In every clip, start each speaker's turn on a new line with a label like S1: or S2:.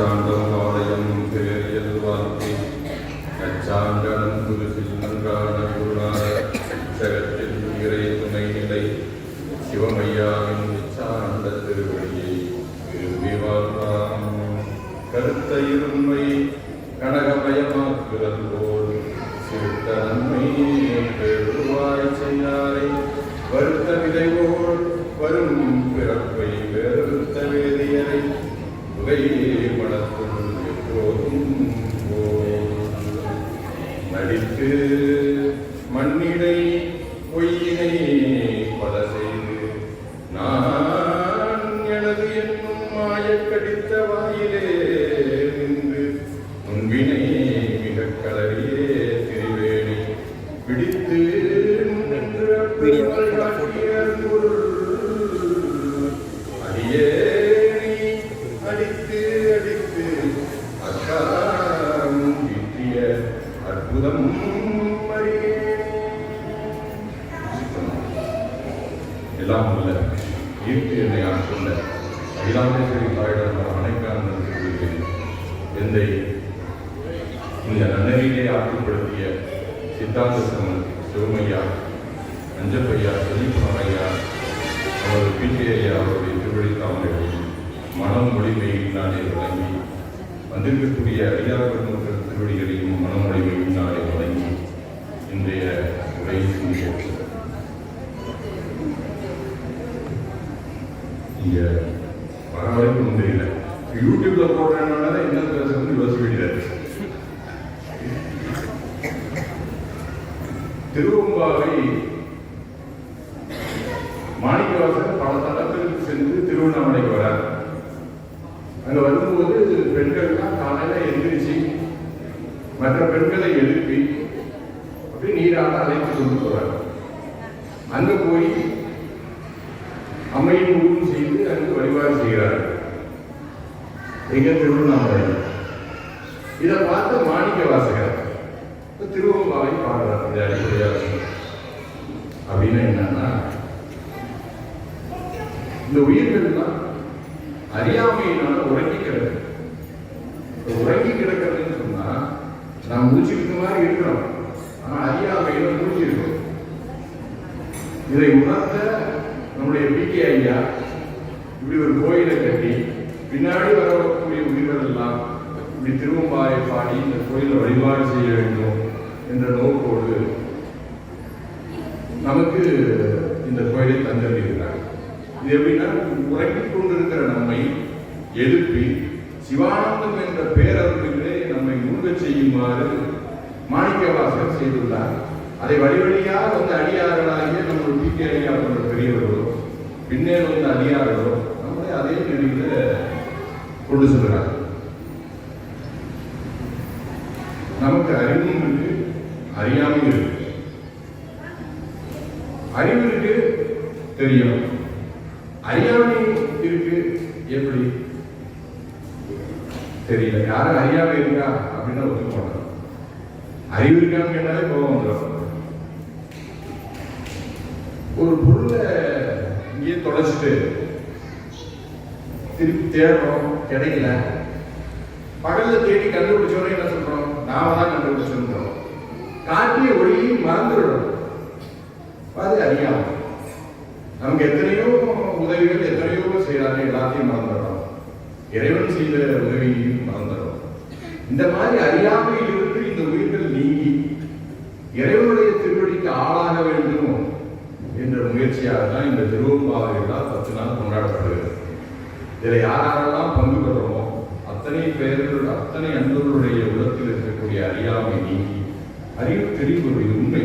S1: ചാണ്ടം പാളയം പേരിയൽ വാർത്തി ചാണ്ടം കുരിശിൽ அடித்து மண்ணிடை பொய்யினை எல்லாம் உள்ள ஈர்த்து என்னை ஆட்கொள்ள அகிலாண்டேஸ்வரி தாயிடம் அனைக்கான என்னை இந்த நன்னவியிலே ஆற்றுப்படுத்திய சித்தாந்த சமன் சிவமையா அஞ்சப்பையா செல்லிப்புறையா அவரது பிகே ஐயா அவருடைய திருவழி தாமரை மனம் மொழிமையினாலே வழங்கி வந்திருக்கக்கூடிய அடியார்கள் மக்கள் திருவடிகளையும் நாளை வழங்கி இன்றைய இங்க வரவழைப்பு ஒன்றும் தெரியல. யூடியூப்ல போடுறதுனால என்ன பேசுறது யோசிக்க வேண்டியது திருவம்பாவை எங்க திருவண்ணாமலை இதை பார்த்த மாணிக்க வாசகர் திருவம்பாவை பாடுறார். இந்த அடிப்படையாக அப்படின்னு என்னன்னா இந்த உயிர்கள்லாம் அறியாமையினால உறங்கி கிடக்கு. உறங்கி கிடக்கிறதுன்னு சொன்னா நான் முடிச்சுக்கிட்ட மாதிரி இருக்கிறோம். ஆனா அறியாமையில முடிச்சிருக்கோம் இதை உணர்ந்த நம்முடைய பிகே ஐயா இப்படி ஒரு கோயிலை கட்டி பின்னாடி வரவங்க உயிர்கள் எல்லாம் இப்படி திருவம்பாயை பாடி இந்த கோயிலை வழிபாடு செய்ய வேண்டும் என்ற நோக்கோடு நமக்கு இந்த கோயிலை தந்திருக்கிறார். இது எப்படின்னா உறங்கிக் கொண்டிருக்கிற நம்மை எழுப்பி சிவானந்தம் என்ற பேரருளிலே நம்மை முழுகச் செய்யுமாறு மாணிக்கவாசகர் செய்துள்ளார். அதை வழிவழியாக வந்த வந்து அடியார்களாகிய நம்ம பிகே ஐயா போன்ற பெரியவர்களோ பின்னே வந்த அடியார்களோ நம்மளே அதே நெறியில கொண்டு செல்கிறார். நமக்கு அறிவும் இருக்கு அறியாமையும் இருக்கு. அறிவு இருக்கு தெரியும். அறியாமை இருக்கு எப்படி? தெரியல. யாரும் அறியாமை இருக்கா? அப்படின்னு ஒத்துக்க மாட்டோம் அறிவு இருக்கான்னு கேட்டாலே கோபம் வந்துடும் ஒரு பொருளை இங்கேயே தொலைச்சிட்டு திருப்பி தேடுறோம். கிடைக்கல. பகல்ல தேடி கண்டுபிடிச்சோன்னே என்ன சொல்றோம்? நாம தான் கண்டுபிடிச்சிருந்தோம். காட்டிய ஒளியும் மறந்துவிடும் அது அறியாம நமக்கு எத்தனையோ உதவிகள் எத்தனையோ செய்யறாங்க எல்லாத்தையும் மறந்துடுறோம் இறைவன் செய்த உதவியையும் மறந்துடுறோம் இந்த மாதிரி அறியாமையில் இருந்து இந்த உயிர்கள் நீங்கி இறைவனுடைய திருவடிக்கு ஆளாக வேண்டும் என்ற முயற்சியாக தான் இந்த திருவம்பாவை விழா பத்து நாள் கொண்டாடப்படுகிறது. இதில் யாரெல்லாம் பங்கு பெறுறோமோ அத்தனை பேர்கள் அத்தனை அன்பர்களுடைய உலகத்தில் இருக்கக்கூடிய அறியாமை நீங்கி அறிவு தெரிவுடைய உண்மை.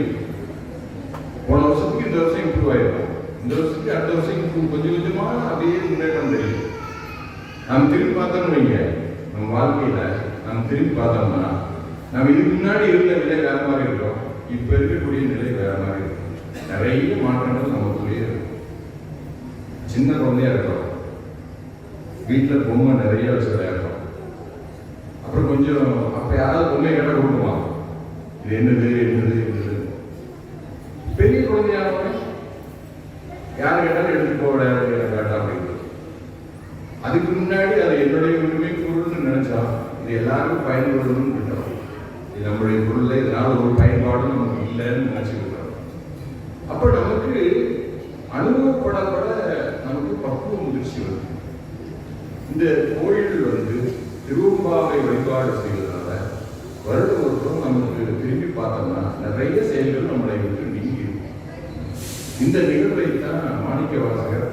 S1: போன வருஷத்துக்கு இந்த வருஷம் இம்ப்ரூவ் ஆயிருக்கும் இந்த வருஷத்துக்கு அடுத்த வருஷம் இம்ப்ரூவ் கொஞ்சம் கொஞ்சமா அப்படியே முன்னேற்றம் தெரியும் நாம் திரும்பி பார்த்தோம்னு வைங்க. நம்ம வாழ்க்கையில நாம் திரும்பி பார்த்தோம்னா நம்ம இதுக்கு முன்னாடி இருந்த நிலை வேற மாதிரி இருக்கிறோம் இப்ப இருக்கக்கூடிய நிலை வேற மாதிரி இருக்கும். நிறைய மாற்றங்கள் நமக்குள்ளேயே இருக்கும். சின்ன குழந்தையா இருக்கிறோம் வீட்டுல பொம்மை நிறைய வச்சு விளையாடுறோம். அப்புறம் கொஞ்சம் அப்போ யாராவது பொம்மை கேட்டால் கொடுக்குமா இது என்னது என்னது என்னது? பெரிய குழந்தையானவங்க யார் கேட்டாலும் எடுத்துட்டு போக விளையாட வேண்டாம் அப்படின்னு. அதுக்கு முன்னாடி அது என்னுடைய உரிமை பொருள்னு நினைச்சா இது எல்லாருக்கும் பயன்படணும்னு விட்டோம் இது நம்மளுடைய பொருள் இதனால் ஒரு பயன்பாடும் நமக்கு இல்லைன்னு நினைச்சுக்கிட்டோம் அப்ப நமக்கு அனுபவப்படப்பட நமக்கு பக்குவம் முதிர்ச்சி வருது. இந்த கோயில் வந்து திருவம்பாவை வழிபாடு செய்வதனால வருடம் ஒருத்தரும் நமக்கு திரும்பி பார்த்தோம்னா நிறைய செயல்கள் நம்மளை விட்டு நீங்கி இந்த நிகழ்வை தான் மாணிக்க வாசகர்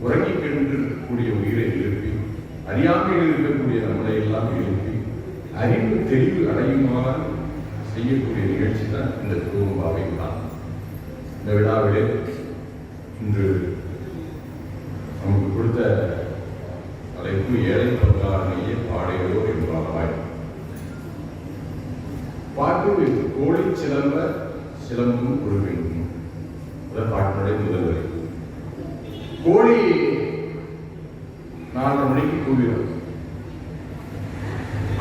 S1: உறங்கி இருக்கக்கூடிய உயிரை எழுப்பி அறியாமையில் இருக்கக்கூடிய நம்மளை எல்லாம் எழுப்பி அறிவு தெளிவு அடையுமாறு செய்யக்கூடிய நிகழ்ச்சி தான் இந்த திருவம்பாவை தான் இந்த விழாவிலே இன்று நமக்கு கொடுத்த தலைப்பு ஏழை பங்காரணையே பாடையோ என்பாராய். பாட்டு கோழி சிலம்ப சிலம்பும் குழுவின் பாட்டினுடைய முதல் வரி. கோழி நாலரை மணிக்கு கூவிடும்.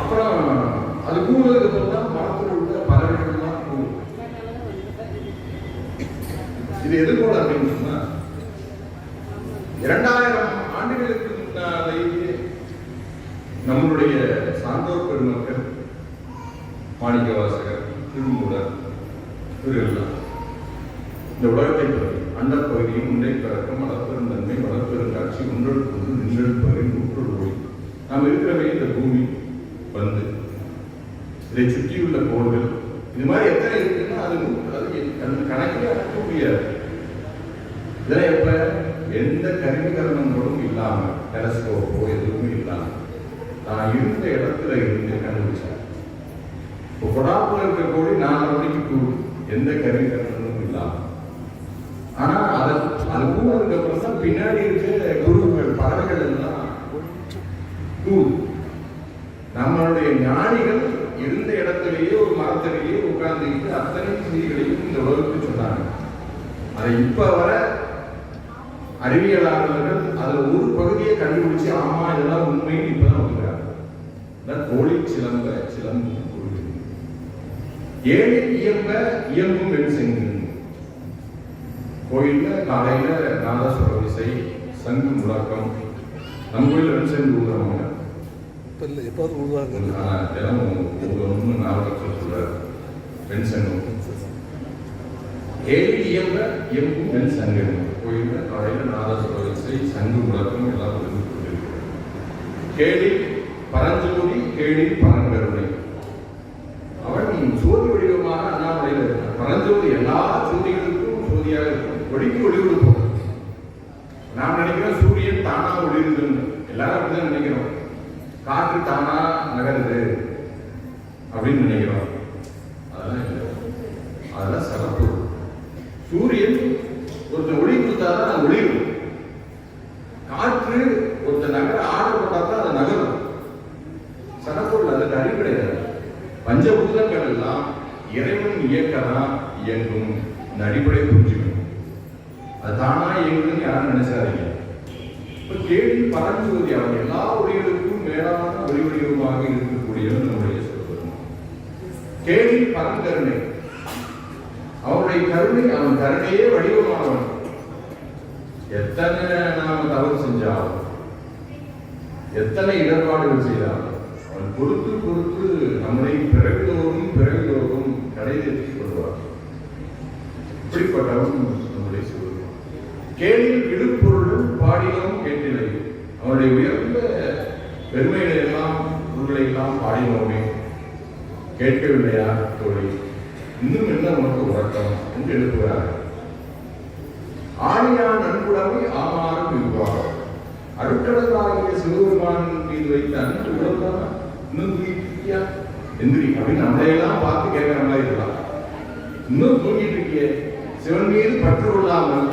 S1: அப்புறம் அது கூவுறதுக்கு அப்புறம் மரத்தில் உள்ள பறவைகள்லாம் கூவும். இது எது போல அப்படின்னு சொன்னா இரண்டாயிரம் ஆண்டுகளுக்கு முன்னாலேயே நம்மளுடைய சான்றோர் பெருமக்கள் மாணிக்கவாசகர் திருமூலர் திருவெல்லாம் இந்த உலகத்தை பற்றி அந்த பகுதியும் உண்டை பிறக்கம் வளப்பெருந்தன்மை வளப்பெருங்காட்சி ஒன்றோடு கொண்டு நின்றல் பகுதி நூற்றோடு ஒளி நாம் இருக்கிறவே இந்த பூமி வந்து இதை சுற்றியுள்ள கோள்கள் இது மாதிரி எத்தனை இருக்குன்னா அது அது கண்- கணக்கிலே அடக்க முடியாது. இதெல்லாம் எப்ப? எந்த கருவிகரணங்களும் இல்லாமல் டெலஸ்கோப்போ எதுவுமே நான் இருந்த இடத்துல இருந்து கண்டுபிடிச்சேன் இப்போ கொடாப்புல இருக்க கோழி நாலரை மணிக்கு கூடும் எந்த கருவிகரணமும் இல்லாம. ஆனா அது அது கூடுறதுக்கு அப்புறம் தான் பின்னாடி இருக்க குருவுகள் பறவைகள் எல்லாம் கூடு நம்மளுடைய ஞானிகள் இருந்த இடத்திலேயே ஒரு மரத்திலேயே உட்கார்ந்துக்கிட்டு அத்தனை செய்திகளையும் இந்த உலகத்துக்கு சொன்னாங்க. அதை இப்ப வர அறிவியலாளர்கள் அதில் ஒரு பகுதியை கண்டுபிடிச்சு ஆமா இதெல்லாம் உண்மைன்னு இப்பதான் ஒத்துக்கிறாங்க அதான் கோழி சிலம்ப சிலம்பும் குருவி ஏழில் இயம்ப இயம்பும் வெண் செங்கு. கோயில்ல காலையில நாதஸ்வர இசை சங்கு முழக்கம். நம்ம கோயில்ல வெண் செங்கு ஊதுறவங்க.
S2: இல்லை எப்போது
S1: ஆனா, தினமும் ஊதுறோம்னு நாவலர் சொல்றாரு. வெண் செங்கு. ஏழு இயம்ப இயம்பும் வெண் சங்கு. கோயில்ல காலையில நாதஸ்வர இசை சங்கு முழக்கம் எல்லாம் இருந்து கொண்டிருக்கிறது கேளி பரஞ்சோதி கேளி பரம்பெருமை. அவன் சோதி வடிவமாக அண்ணாமலையில் இருக்கான் பரஞ்சோதி எல்லா சோதிகளுக்கும் சோதியாக இருக்கும். ஒளிக்கு ஒளி கொடுப்போம் நாம் நினைக்கிறோம் சூரியன் தானா ஒளிருதுன்னு. எல்லாரும் அப்படிதான் நினைக்கிறோம். காற்று தானா நகருது அப்படின்னு நினைக்கிறோம் அதெல்லாம் இல்லை அதெல்லாம் சிறப்பு சூரியன் ஒருத்தர் ஒளி கொடுத்தாதான் அது ஒளிரும் காற்று ஒருத்தர் நகர ஆர்டர் போட்டா தான் அது நகரும் சடப்பொருள் அதுக்கு அறிவு கிடையாது பஞ்சபூதங்கள் எல்லாம் இறைவன் இயக்கதான் இயங்கும் இந்த புரிஞ்சுக்கணும். அது தானா இயங்குதுன்னு யாரும் நினைச்சாதீங்க. இப்போ கேள்வி பரஞ்சுவதி அவன் எல்லா ஒளிகளுக்கும் மேலான ஒளி வடிவமாக இருக்கக்கூடியவன் நம்முடைய சிவபெருமான். கேள்வி பரங்கருணை அவனுடைய கருணை அவன் கருணையே வடிவமானவன். எத்தனை நாம தவறு செஞ்சாலும் எத்தனை இடர்பாடுகள் செய்தாலும் அவன் பொறுத்து பொறுத்து அவனை பிறகு பிறகு கடைதேற்றி கொள்வார் இப்படிப்பட்டவன் நம்முடைய சிவபெருமான் கேளில் இடுப்பொருளும் பாடினோம் கேட்டிலை அவனுடைய உயர்ந்த பெருமைகளை எல்லாம் பொருளை எல்லாம் பாடினோமே. கேட்கவில்லையா தோழி? இன்னும் என்ன உனக்கு உறக்கம் என்று எழுப்புகிறார்கள். ஆணியான் நன்குடமை ஆமாறும் இருப்பார்கள் அருட்கடலாகிய சிவபெருமான் மீது வைத்த அன்பு உடல்தான் இன்னும் தூங்கிட்டு இருக்கியா எந்திரி அப்படின்னு நம்மளையெல்லாம் பார்த்து கேட்கிற மாதிரி இருக்கலாம் இன்னும் தூங்கிட்டு இருக்கியே சிவன் மீது பற்று கொள்ளாமல்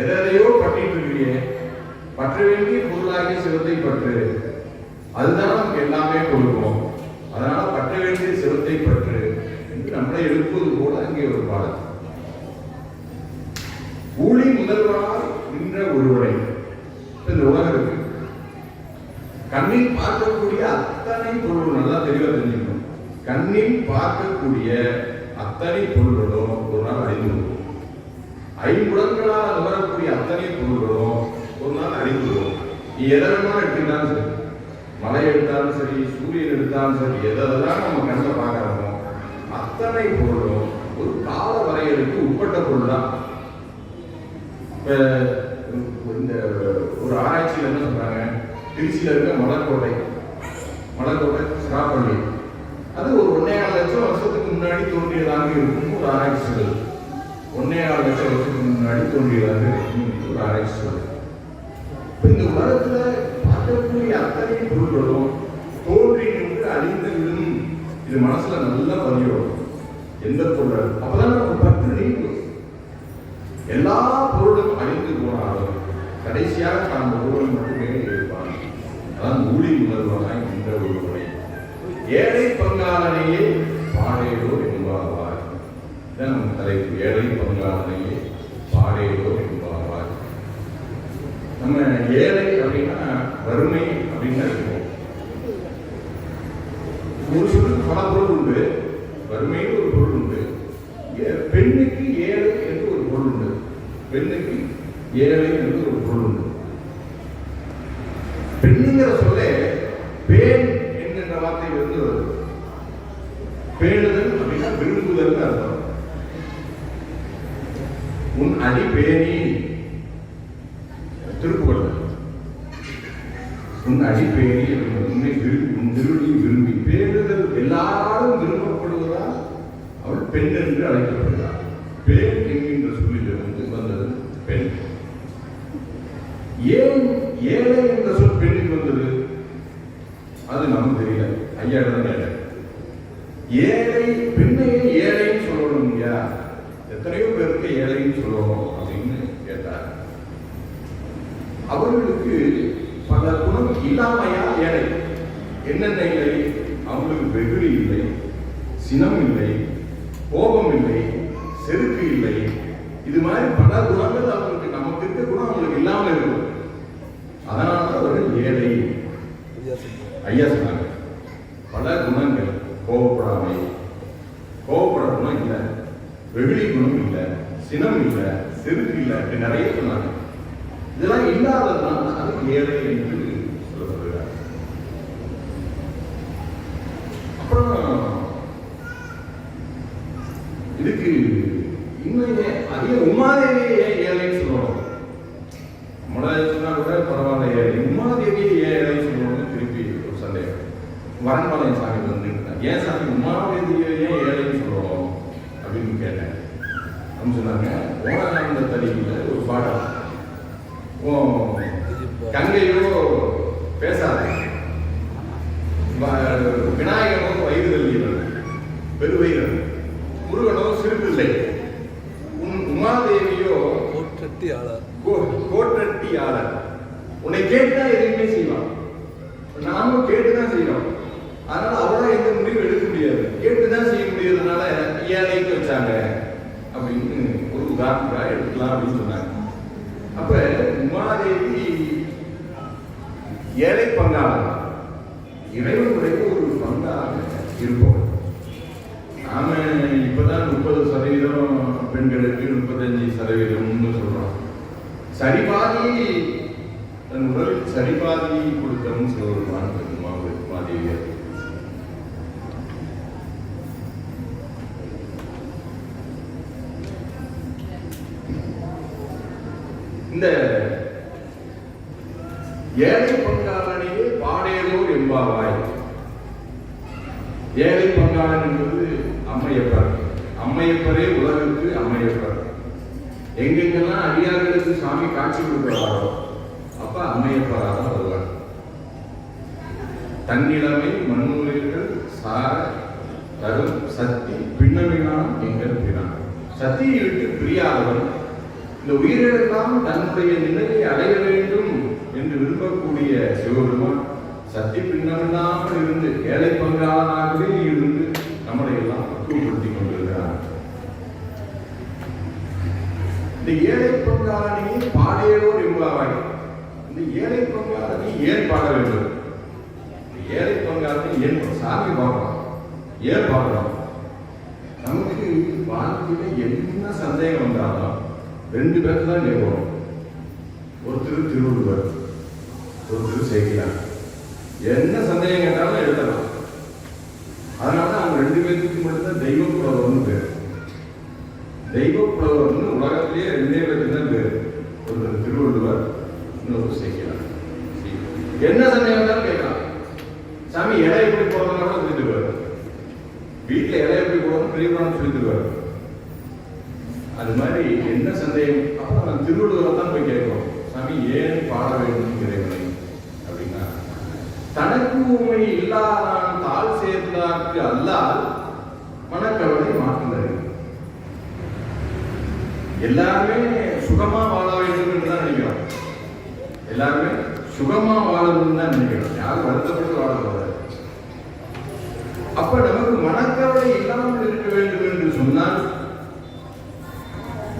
S1: எதையோ பற்றிட்டு இருக்கிறீங்க பற்ற வேண்டிய பொருளாகிய சிவத்தை பற்று. அதுதான் நமக்கு எல்லாமே கொடுக்கும். அதனால பற்ற வேண்டிய சிவத்தை பற்று என்று நம்மளை எழுப்புவது போல அங்கே ஒரு பாடல். ஊழி முதல்வரால் நின்ற ஒருவரை இந்த உலகம் இருக்கு. கண்ணில் பார்க்கக்கூடிய அத்தனை பொருள் நல்லா தெளிவா தெரிஞ்சுக்கணும். கண்ணில் பார்க்கக்கூடிய அத்தனை பொருள்களும் ஒரு நாள் அழிந்து விடும் ஐம்புலங்களால் நுகரக்கூடிய அத்தனை பொருள்களும் ஒரு நாள் அழிந்து விடும் நீ எதை வேணாலும் எடுத்துக்கிட்டாலும் சரி மலை எடுத்தாலும் சரி சூரியன் எடுத்தாலும் சரி எதெல்லாம் நம்ம கண்ணில் பார்க்குறோமோ அத்தனை பொருளும் ஒரு கால வரையறைக்கு உட்பட்ட பொருள் தான் இந்த ஒரு ஆராய்ச்சியில் என்ன சொல்றாங்க? திருச்சியில் இருக்க மலர்கோட்டை. மலர்கோட்டை சிராப்பள்ளி. அது ஒரு ஒன்னே கால் லட்சம் வருஷத்துக்கு முன்னாடி தோன்றியதாக இருக்கும் ஒரு ஆராய்ச்சி சொல்லுது ஒன்னே கால் லட்சம் வருஷத்துக்கு முன்னாடி தோன்றியதாக இருக்கும் ஒரு ஆராய்ச்சி சொல்லுது இப்போ இந்த உலகத்தில் பார்க்கக்கூடிய அத்தனை பொருட்களும் தோன்றி நின்று அழிந்து விடும் இது மனசுல நல்லா பதியும் எந்த பொருள் அப்பதான் நம்ம பற்று நீங்கும் எல்லா பொருளும் அழிந்து போனாலும் கடைசியாக தான் ஒருவன் மட்டுமே இருப்பான் அதான் ஊழி உணர்வாக இந்த ஒரு முறை. ஏழை பங்காளனையே பாடேடோ என்பாவார் இதான் நம்ம தலைப்பு. ஏழை பங்காளனையே பாடேடோ என்பாவார் நம்ம ஏழை அப்படின்னா வறுமை அப்படின்னு இருக்கும் ஒரு சொல்லுக்கு பல பொருள் உண்டு வறுமைன்னு ஒரு பொருள் உண்டு ஏ- பெண்ணுக்கு ஏழை என்று ஒரு பொருள் உண்டு பெண்ணுக்கு ஏழை என்று ஒரு பொருள் உண்டு. பெண்ணுங்கிற சொல்லே பேன் என்கின்ற வார்த்தை வந்து வருது. பேணுதல் அப்படின்னா விரும்புதல் அர்த்தம். உன் அடி பேணி திருப்புகழ் உன் அடிப்பேரி உன்னை விரும்பி உன் திருடி விரும்பி பேருதல் எல்லாரும் விரும்பப்படுவதால் அவள் பெண் என்று அழைக்கப்படுகிறார் பேர் என்கின்ற சொல்லிலிருந்து வந்தது பெண் ஏன் ஏழை என்ற சொல் பெண்ணுக்கு வந்தது அது நமக்கு தெரியல ஐயா தான் ஏழை பெண்ணையே ஏழைன்னு சொல்லணும் இல்லையா? எத்தனையோ பேருக்கு ஏழைன்னு சொல்லுவோம் அப்படின்னு கேட்டார். அவர்களுக்கு பல குணம் இல்லாமையா ஏழை. என்னென்ன இல்லை? அவங்களுக்கு வெகுளி இல்லை சினம் இல்லை கோபம் இல்லை செருக்கு இல்லை இது மாதிரி பல குணங்கள் அவங்களுக்கு நமக்கு இருக்க குணம் அவங்களுக்கு இல்லாம இருக்கும் அதனால அவர்கள் ஏழை
S2: வித்தியாசம்
S1: ஐயா சொன்னாங்க பல குணங்கள். கோபப்படாமை. கோபப்பட குணம் இல்லை. வெகுளி குணம் இல்லை. சினம் இல்லை. செருக்கு இல்லை. நிறைய சொன்னாங்க. இதெல்லாம் இல்லாததுனால அது ஏழை என்று சொல்லப்படுகிறார் அப்புறம் இதுக்கு இன்னும் ஏன் அதிக உமாதேவியை ஏன் ஏழைன்னு சொல்லுவோம் நம்மள சொன்னா கூட பரவாயில்ல ஏழை உமாதேவியை ஏன் ஏழைன்னு சொல்லுவோம்னு திருப்பி ஒரு சந்தேகம் வரன்பாளையம் சாமி வந்து ஏன் சாமி உமாதேவியை ஏன் ஏழைன்னு சொல்லுவோம் அப்படின்னு கேட்டேன் அப்படின்னு சொன்னாங்க. ஓணானந்த தடியில் ஒரு பாடம் ஓ கங்கையோ பேசாத. விநாயகனோ வயிறு தள்ளியவன் பெருவயிரன் முருகனோ சிறுபிள்ளை உன் உமாதேவியோ
S2: கோட்டட்டி ஆளார்.
S1: கோ- கோட்டட்டியாளர் உன்னை கேட்டா எதுவுமே செய்வான் நாமும் கேட்டுதான் செய்யறோம் அதனால அவளா எந்த முடிவு எடுக்க முடியாது கேட்டுதான் செய்ய முடியாதனால ஏழைக்கு வச்சாங்க அப்படின்னு ஒரு உதாரணத்துக்காக சொல்றாங்க அப்ப உமாதேவி ஏழை பங்காளர். இறைவனுடைய ஒரு பங்காக இருப்போம் நாம இப்பதான் முப்பது சதவீதம் பெண்களுக்கு முப்பத்தஞ்சு சதவீதம்னு சொல்றோம். சரிபாதி தன் உடல் சரிபாதி கொடுத்தவன் சொல்லுவான் மாதேவியர் இந்த ஏழை பங்காளனையே பாடேலோர் என்பாவாய். ஏழை பங்காளன் என்பது அம்மையப்பர். அம்மையப்பரே உலகுக்கு அம்மையப்பர். எங்கெங்கெல்லாம் அடியார்களுக்கு சாமி காட்சி கொடுக்கிறாரோ அப்ப அம்மையப்பராக வருவார். தன்னிலைமை மண்ணுயிர்கள் சார தரும் சக்தி பின்னமினான் எங்கள் பினான் சத்தியை விட்டு பிரியாதவன் இந்த உயிரிழக்காமல் தன்னுடைய நிலையை அடைய வேண்டும் என்று விரும்பக்கூடிய சிவபெருமான் சக்தி பின்னமில்லாமல் இருந்து ஏழை பங்காளனாகவே இருந்து நம்மளை எல்லாம் பக்குவப்படுத்திக் கொண்டிருக்கிறார். இந்த ஏழை பங்காளனையே பாடையோர் என்பாவாய் இந்த ஏழை பங்காளனை ஏன் பாட வேண்டும்? இந்த ஏழை பங்காளனை ஏன் சாமி பார்க்கிறோம் ஏன் பார்க்கிறோம் நமக்கு வாழ்க்கையில் என்ன சந்தேகம் வந்தாலும் ரெண்டு பேர் தான் கேட்போம் ஒருத்தர் திருவள்ளுவர் ஒருத்தர் சேர்க்கிறாங்க என்ன சந்தேகம் கேட்டாலும் எழுதலாம் அதனால தான் அவங்க ரெண்டு பேருக்கு மட்டும்தான் தெய்வ புலவர்னு பேர். தெய்வ புலவர்னு உலகத்திலேயே ரெண்டே பேருக்கு தான் பேர் ஒருத்தர் திருவள்ளுவர் இன்னொரு செய்கிறார் என்ன சந்தேகம் இருந்தாலும் கேட்கலாம் சாமி இலை எப்படி போடுறதுனா கூட சொல்லி தருவார் வீட்டில் இலை எப்படி போடுறது பெரியவரான்னு சொல்லி தருவார் அது மாதிரி என்ன சந்தேகம் அப்போ நம்ம திருவள்ளுவரை தான் போய் கேட்கிறோம் சாமி ஏன் பாட வேண்டும் இறைவனை அப்படின்னா தனக்கு உண்மை இல்லாதான் தாழ் சேர்ந்தார்க்கு அல்லால் மனக்கவலை மாற்றுகிறது எல்லாருமே சுகமா வாழ வேண்டும் என்று தான் நினைக்கிறோம் எல்லாருமே சுகமா வாழணும்னு தான் நினைக்கிறோம் யாரும் வருத்தப்பட்டு வாழக்கூடாது. அப்ப நமக்கு மனக்கவலை இல்லாமல் இருக்க வேண்டும் என்று சொன்னால்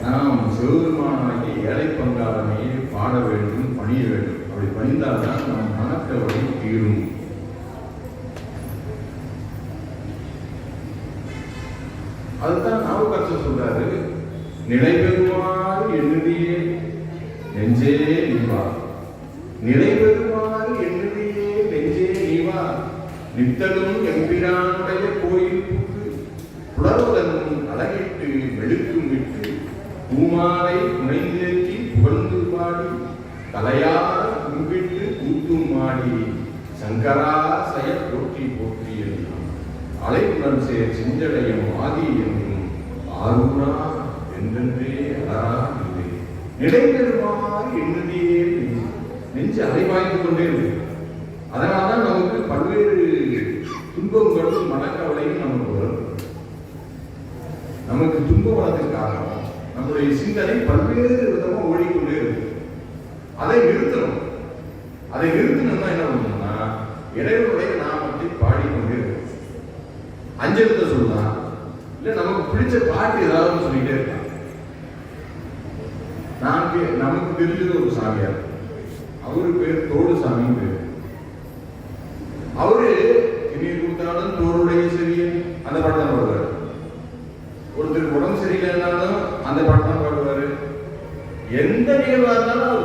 S1: நாம் சிவபெருமானாகி ஏழை பங்காளமையை பாட வேண்டும் பணிய வேண்டும். அப்படி பணிந்தால்தான் நம் மனக்கவலை தீரும். அதுதான் நாவுக்கரசர் சொல்றாரு. நிலை எண்ணுதியே. நெஞ்சே நீவா. நிலை பெறுமாறு எண்ணுதியே நெஞ்சே நீவா. நித்தலும் எம்பிரானுடைய கோயில் புக்கு புலர்வதனும் அழகிட்டு வெளுக்கும் விட்டு பூமாலை உணைந்தேற்றி புகழ்ந்து பாடி தலையார கும்பிட்டு கூத்தும் மாடி சங்கரா சய போற்றி போற்றி என்றும் அலைப்புடன் சேர் செஞ்சடையும் ஆதி என்றும் ஆரூரா என்றென்றே அலரா இல்லை நிலைபெறுமாறு எண்ணுதே நெஞ்சு நெஞ்சு அலைவாய்ந்து கொண்டே இருக்கு அதனால்தான் நமக்கு பல்வேறு துன்பங்களும் மனக்கவலையும் நமக்கு வரும். நமக்கு துன்பம் வரதுக்கு காரணம் நம்முடைய சிந்தனை பல்வேறு விதமா ஓடிக்கொண்டே இருக்கு அதை நிறுத்தணும். அதை நிறுத்தணும்னா என்ன பண்ணணும்னா இறைவனுடைய நாமத்தை பாடிக்கொண்டே இருக்கும். அஞ்சலத்தை சொல்லலாம் இல்லை நமக்கு பிடிச்ச பாட்டு ஏதாவது சொல்லிட்டே இருக்கலாம் சாமி நமக்கு தெரிஞ்சது ஒரு சாமியார். அவரு பேர் தோடு சாமி பேர். அவரு இனி கொடுத்தாலும் தோளுடைய சரி அந்த பாட்டு தான் பாடுவார். ஒருத்தருக்கு உடம்பு சரியில்லைன்னாலும் அந்த பாட்டு தான் பாடுவாரு. எந்த நிகழ்வா இருந்தாலும்